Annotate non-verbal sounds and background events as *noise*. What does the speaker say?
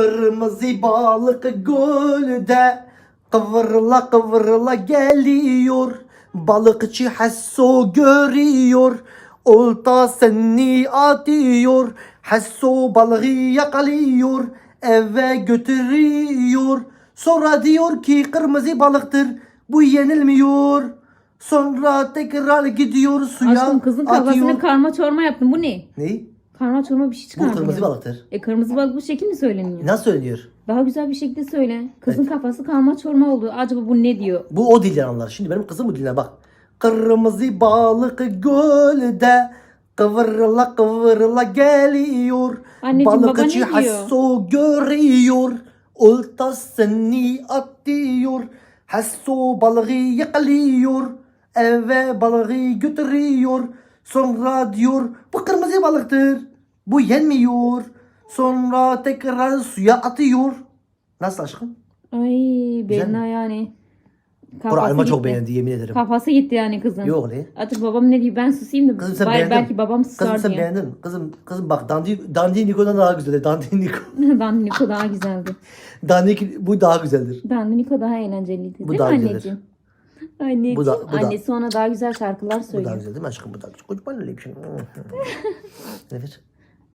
Kırmızı balık gölde kıvrıla kıvrıla geliyor. Balıkçı Hasso görüyor. Oltasını atıyor. Hasso balığı yakalıyor. Eve götürüyor. Sonra diyor ki kırmızı balıktır. Bu yenilmiyor. Sonra tekrar gidiyor suya Aşkım kızın atıyor. kafasına karma çorma yaptın. Bu ne? Ne? Karma çorma bir şey Bu çıkardın. kırmızı balıktır. E kırmızı balık bu şekil mi söyleniyor? Nasıl söyleniyor? Daha güzel bir şekilde söyle. Kızın kafası karma çorma oldu. Acaba bu ne diyor? Bu o dilden anlar. Şimdi benim kızım bu dilden bak. Kırmızı balık gölde kıvrıla kıvrıla geliyor. Anneciğim, baba ne Balıkçı diyor? Hasso görüyor. Oltasını atıyor. Hasso balığı yakalıyor. Eve balığı götürüyor. Sonra diyor bu kırmızı balıktır. Bu yenmiyor. Sonra tekrar suya atıyor. Nasıl aşkım? Ay Güzel Berna mi? yani. Bura Alma çok gitti. beğendi yemin ederim. Kafası gitti yani kızın. Yok ne? Artık babam ne diyor ben susayım da Kızım sen beğendin. belki babam Kızım susar sen diye. beğendin. Kızım kızım bak Dandi Dandi Niko'dan daha güzel. Dandi Niko. *laughs* Dandiniko daha güzeldi. Dandi bu daha güzeldir. Dandiniko daha eğlenceliydi Bu değil daha mi güzeldir. anneciğim? Anneciğim. Bu da- bu da- Annesi ona daha güzel şarkılar Bu daha söylüyor. güzel değil mi aşkım? Bu daha güzel. Kocaman öyle bir şey. evet. *laughs*